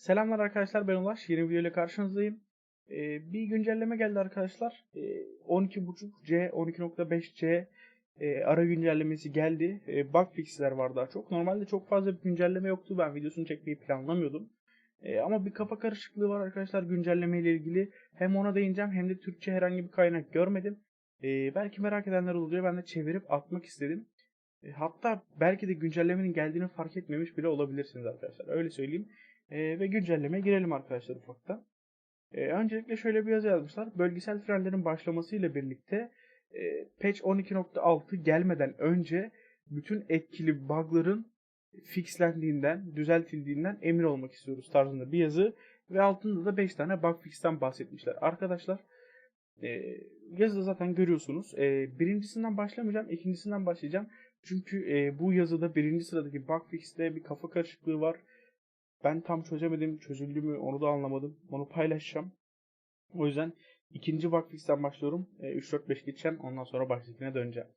Selamlar arkadaşlar ben Ulaş. Yeni video ile karşınızdayım. Ee, bir güncelleme geldi arkadaşlar. Ee, 12.5C, 12.5C e, ara güncellemesi geldi. E, bug fixler var daha çok. Normalde çok fazla bir güncelleme yoktu. Ben videosunu çekmeyi planlamıyordum. E, ama bir kafa karışıklığı var arkadaşlar güncelleme ile ilgili. Hem ona değineceğim hem de Türkçe herhangi bir kaynak görmedim. E, belki merak edenler oluyor. Ben de çevirip atmak istedim. E, hatta belki de güncellemenin geldiğini fark etmemiş bile olabilirsiniz arkadaşlar. Öyle söyleyeyim. E, ve güncellemeye girelim arkadaşlar ufaktan. E, öncelikle şöyle bir yazı yazmışlar. Bölgesel frenlerin başlamasıyla birlikte e, patch 12.6 gelmeden önce bütün etkili bug'ların fixlendiğinden, düzeltildiğinden emin olmak istiyoruz tarzında bir yazı. Ve altında da 5 tane bug fix'ten bahsetmişler. Arkadaşlar e, yazıda zaten görüyorsunuz. E, birincisinden başlamayacağım, ikincisinden başlayacağım. Çünkü e, bu yazıda birinci sıradaki bug fix'te bir kafa karışıklığı var. Ben tam çözemedim. Çözüldü mü onu da anlamadım. Onu paylaşacağım. O yüzden ikinci Bugfix'ten başlıyorum. E, 3-4-5 geçeceğim. Ondan sonra baştakine döneceğim.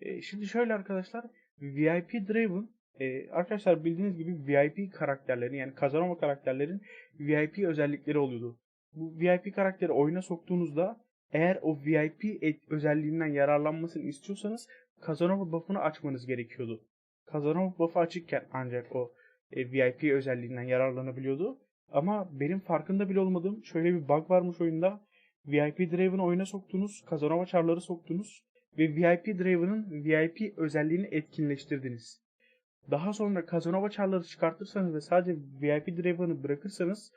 E, şimdi şöyle arkadaşlar. VIP Driven e, arkadaşlar bildiğiniz gibi VIP karakterlerin yani kazanma karakterlerin VIP özellikleri oluyordu. Bu VIP karakteri oyuna soktuğunuzda eğer o VIP özelliğinden yararlanmasını istiyorsanız Kazanova buff'ını açmanız gerekiyordu. Kazanova buff'ı açıkken ancak o e, VIP özelliğinden yararlanabiliyordu. Ama benim farkında bile olmadığım şöyle bir bug varmış oyunda. VIP Draven'ı oyuna soktunuz, Kazanova çarları soktunuz ve VIP Draven'ın VIP özelliğini etkinleştirdiniz. Daha sonra Kazanova çarları çıkartırsanız ve sadece VIP Draven'ı bırakırsanız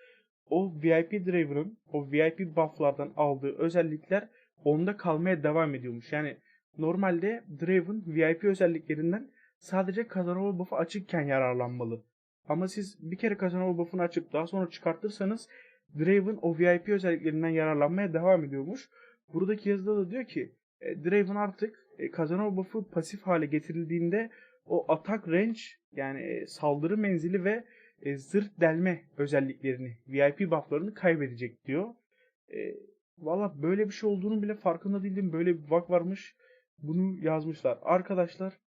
o VIP Draven'ın o VIP buff'lardan aldığı özellikler onda kalmaya devam ediyormuş. Yani normalde Draven VIP özelliklerinden sadece Kazanova buff'ı açıkken yararlanmalı. Ama siz bir kere Kazanova buff'ını açıp daha sonra çıkartırsanız Draven o VIP özelliklerinden yararlanmaya devam ediyormuş. Buradaki yazıda da diyor ki e, Draven artık e, buff'ı pasif hale getirildiğinde o atak range yani e, saldırı menzili ve e, zırh delme özelliklerini VIP buff'larını kaybedecek diyor. E, Valla böyle bir şey olduğunu bile farkında değildim. Böyle bir bug varmış. Bunu yazmışlar. Arkadaşlar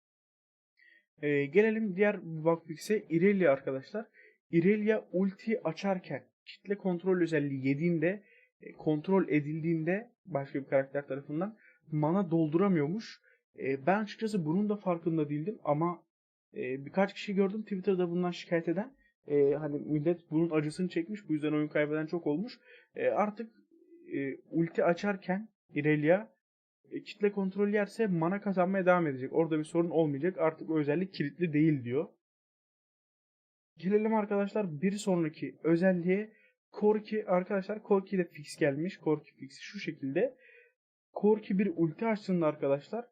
ee, gelelim diğer bugfix'e Irelia arkadaşlar. Irelia ulti açarken kitle kontrol özelliği yediğinde e, kontrol edildiğinde başka bir karakter tarafından mana dolduramıyormuş. E, ben açıkçası bunun da farkında değildim ama e, birkaç kişi gördüm Twitter'da bundan şikayet eden. E, hani millet bunun acısını çekmiş bu yüzden oyun kaybeden çok olmuş. E, artık e, ulti açarken Irelia e, kitle kontrolü yerse mana kazanmaya devam edecek. Orada bir sorun olmayacak. Artık o özellik kilitli değil diyor. Gelelim arkadaşlar bir sonraki özelliğe. Korki arkadaşlar Korki ile fix gelmiş. Korki fix şu şekilde. Korki bir ulti açtığında arkadaşlar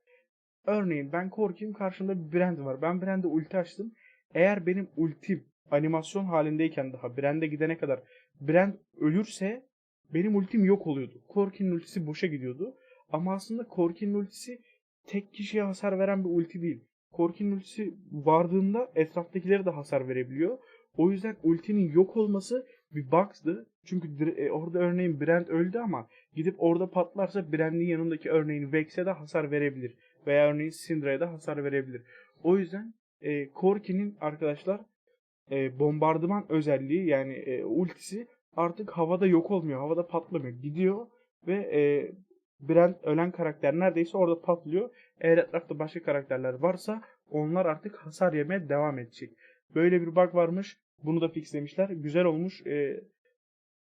örneğin ben Korki'yim karşımda bir brand var. Ben brand'e ulti açtım. Eğer benim ultim animasyon halindeyken daha brand'e gidene kadar brand ölürse benim ultim yok oluyordu. Korki'nin ultisi boşa gidiyordu. Ama aslında Korki'nin ultisi tek kişiye hasar veren bir ulti değil. Korki'nin ultisi vardığında etraftakilere de hasar verebiliyor. O yüzden ultinin yok olması bir bug'dı. Çünkü e, orada örneğin Brand öldü ama gidip orada patlarsa Brand'in yanındaki örneğin Vex'e de hasar verebilir. Veya örneğin Syndra'ya da hasar verebilir. O yüzden e, Korki'nin arkadaşlar e, bombardıman özelliği yani e, ultisi artık havada yok olmuyor. Havada patlamıyor. Gidiyor ve e, Brand ölen karakter neredeyse orada patlıyor. Eğer etrafta başka karakterler varsa onlar artık hasar yemeye devam edecek. Böyle bir bug varmış. Bunu da fixlemişler. Güzel olmuş. Ee,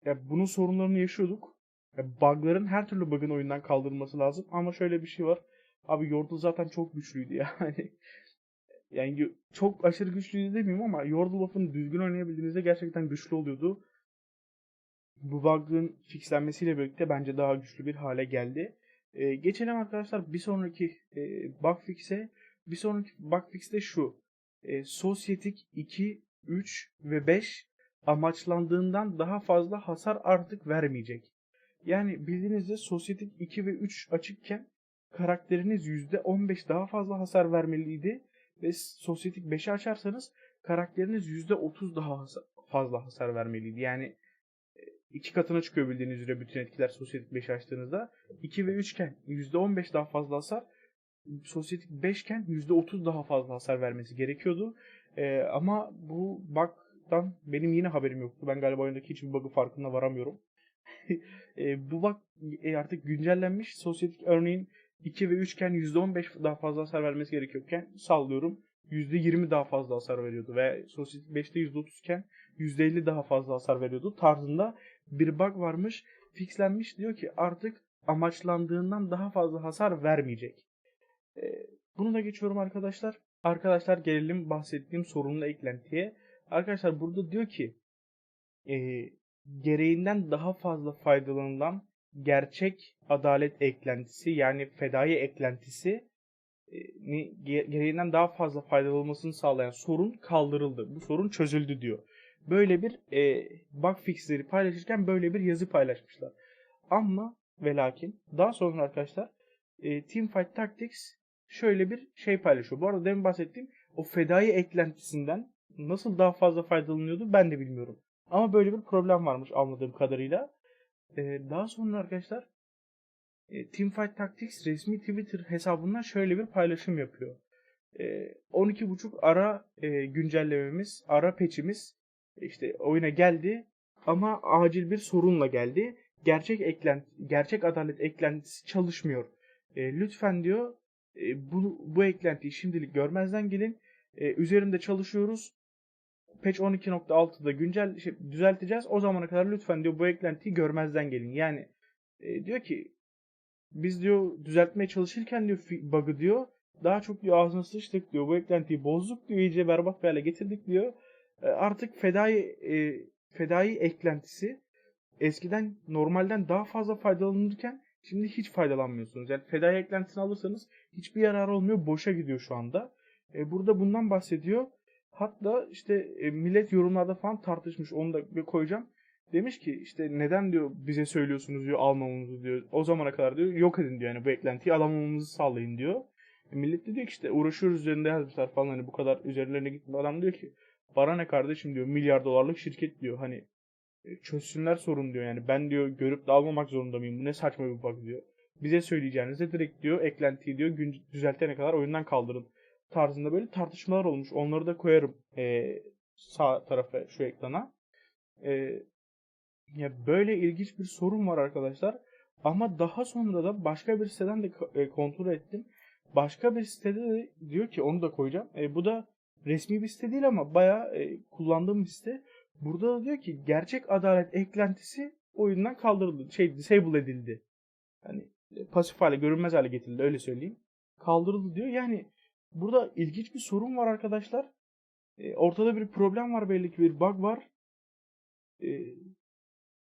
ya bunun sorunlarını yaşıyorduk. Ya bugların her türlü bug'ın oyundan kaldırılması lazım. Ama şöyle bir şey var. Abi Yordle zaten çok güçlüydü yani. yani çok aşırı güçlüydü demeyeyim ama Yordle buff'ını düzgün oynayabildiğinizde gerçekten güçlü oluyordu bu bug'ın fixlenmesiyle birlikte bence daha güçlü bir hale geldi. Ee, geçelim arkadaşlar bir sonraki e, bug fix'e. Bir sonraki bug fix de şu. E, Sosyetik 2, 3 ve 5 amaçlandığından daha fazla hasar artık vermeyecek. Yani bildiğinizde Sosyetik 2 ve 3 açıkken karakteriniz %15 daha fazla hasar vermeliydi. Ve Sosyetik 5'i açarsanız karakteriniz %30 daha fazla hasar vermeliydi. Yani iki katına çıkıyor bildiğiniz üzere bütün etkiler Sosyetik 5 açtığınızda. 2 ve 3 iken %15 daha fazla hasar, Sosyetik 5 iken %30 daha fazla hasar vermesi gerekiyordu. Ee, ama bu bug'dan benim yine haberim yoktu. Ben galiba oyundaki hiçbir bug'ı farkında varamıyorum. e, bu bug e, artık güncellenmiş. Sosyetik örneğin 2 ve 3 iken %15 daha fazla hasar vermesi gerekiyorken sallıyorum %20 daha fazla hasar veriyordu ve Sosyetik 5'te %30 iken %50 daha fazla hasar veriyordu tarzında bir bug varmış. Fixlenmiş diyor ki artık amaçlandığından daha fazla hasar vermeyecek. E, bunu da geçiyorum arkadaşlar. Arkadaşlar gelelim bahsettiğim sorunlu eklentiye. Arkadaşlar burada diyor ki e, gereğinden daha fazla faydalanılan gerçek adalet eklentisi yani fedai eklentisi e, gereğinden daha fazla faydalanmasını sağlayan sorun kaldırıldı. Bu sorun çözüldü diyor. Böyle bir e, bug fixleri paylaşırken böyle bir yazı paylaşmışlar. Ama ve lakin daha sonra arkadaşlar e, Teamfight Tactics şöyle bir şey paylaşıyor. Bu arada demin bahsettiğim o fedai eklentisinden nasıl daha fazla faydalanıyordu ben de bilmiyorum. Ama böyle bir problem varmış anladığım kadarıyla. Ee, daha sonra arkadaşlar e, Teamfight Tactics resmi Twitter hesabından şöyle bir paylaşım yapıyor. E, 12.5 ara e, güncellememiz, ara patch'imiz işte oyuna geldi ama acil bir sorunla geldi. Gerçek eklenti, gerçek adalet eklentisi çalışmıyor. E, lütfen diyor e, bu, bu eklentiyi şimdilik görmezden gelin. E, üzerinde çalışıyoruz. Patch 12.6'da güncel şey, düzelteceğiz. O zamana kadar lütfen diyor bu eklentiyi görmezden gelin. Yani e, diyor ki biz diyor düzeltmeye çalışırken diyor bug'ı diyor daha çok diyor ağzına sıçtık diyor. Bu eklentiyi bozduk diyor. iyice berbat bir hale getirdik diyor. E, artık fedai e, fedai eklentisi eskiden normalden daha fazla faydalanırken şimdi hiç faydalanmıyorsunuz. Yani fedai eklentisini alırsanız hiçbir yarar olmuyor. Boşa gidiyor şu anda. E, burada bundan bahsediyor. Hatta işte e, millet yorumlarda falan tartışmış. Onu da koyacağım. Demiş ki işte neden diyor bize söylüyorsunuz diyor almamamızı diyor. O zamana kadar diyor yok edin diyor yani bu eklentiyi alamamamızı sağlayın diyor. E, millet de diyor ki işte uğraşıyoruz üzerinde yazmışlar falan hani bu kadar üzerlerine gitme. Adam diyor ki para ne kardeşim diyor milyar dolarlık şirket diyor hani e, çözsünler sorun diyor yani ben diyor görüp de almamak zorunda mıyım bu ne saçma bir bug diyor. Bize söyleyeceğinizde direkt diyor eklentiyi diyor gün düzeltene kadar oyundan kaldırın tarzında böyle tartışmalar olmuş. Onları da koyarım e, sağ tarafa şu ekrana. E, ya böyle ilginç bir sorun var arkadaşlar. Ama daha sonra da başka bir siteden de e, kontrol ettim. Başka bir sitede de diyor ki onu da koyacağım. E, bu da resmi bir site değil ama bayağı e, kullandığım bir site. Burada da diyor ki gerçek adalet eklentisi oyundan kaldırıldı. Şey disable edildi. Hani e, pasif hale görünmez hale getirildi öyle söyleyeyim. Kaldırıldı diyor. Yani burada ilginç bir sorun var arkadaşlar. E, ortada bir problem var belli ki bir bug var. E,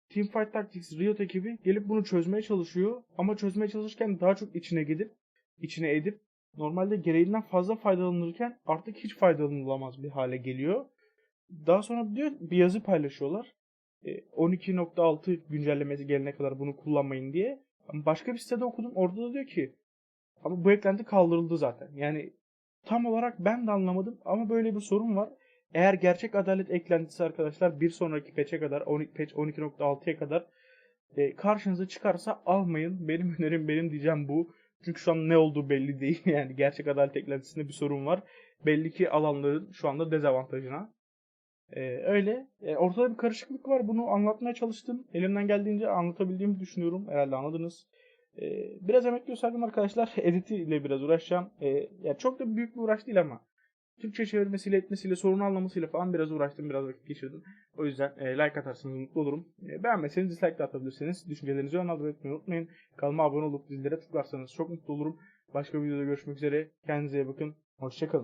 Teamfight Tactics Riot ekibi gelip bunu çözmeye çalışıyor. Ama çözmeye çalışırken daha çok içine gidip içine edip normalde gereğinden fazla faydalanırken artık hiç faydalanılamaz bir hale geliyor. Daha sonra diyor bir yazı paylaşıyorlar. 12.6 e, güncellemesi gelene kadar bunu kullanmayın diye. Başka bir sitede okudum. Orada da diyor ki ama bu eklenti kaldırıldı zaten. Yani tam olarak ben de anlamadım ama böyle bir sorun var. Eğer gerçek adalet eklentisi arkadaşlar bir sonraki patch'e kadar 12, patch 12.6'ya kadar e, karşınıza çıkarsa almayın. Benim önerim benim diyeceğim bu. Çünkü şu an ne olduğu belli değil. Yani gerçek adalet eklentisinde bir sorun var. Belli ki alanların şu anda dezavantajına. Ee, öyle. E, ortada bir karışıklık var. Bunu anlatmaya çalıştım. Elimden geldiğince anlatabildiğimi düşünüyorum. Herhalde anladınız. Ee, biraz emek gösterdim arkadaşlar. Editiyle biraz uğraşacağım. Ee, yani çok da büyük bir uğraş değil ama. Türkçe çevirmesiyle, etmesiyle, sorun anlamasıyla falan biraz uğraştım, biraz vakit geçirdim. O yüzden e, like atarsanız mutlu olurum. E, beğenmezseniz dislike de atabilirsiniz. Düşüncelerinizi yönlendirmeyi etmeyi unutmayın. Kanalıma abone olup zillere tıklarsanız çok mutlu olurum. Başka bir videoda görüşmek üzere. Kendinize iyi bakın. Hoşçakalın.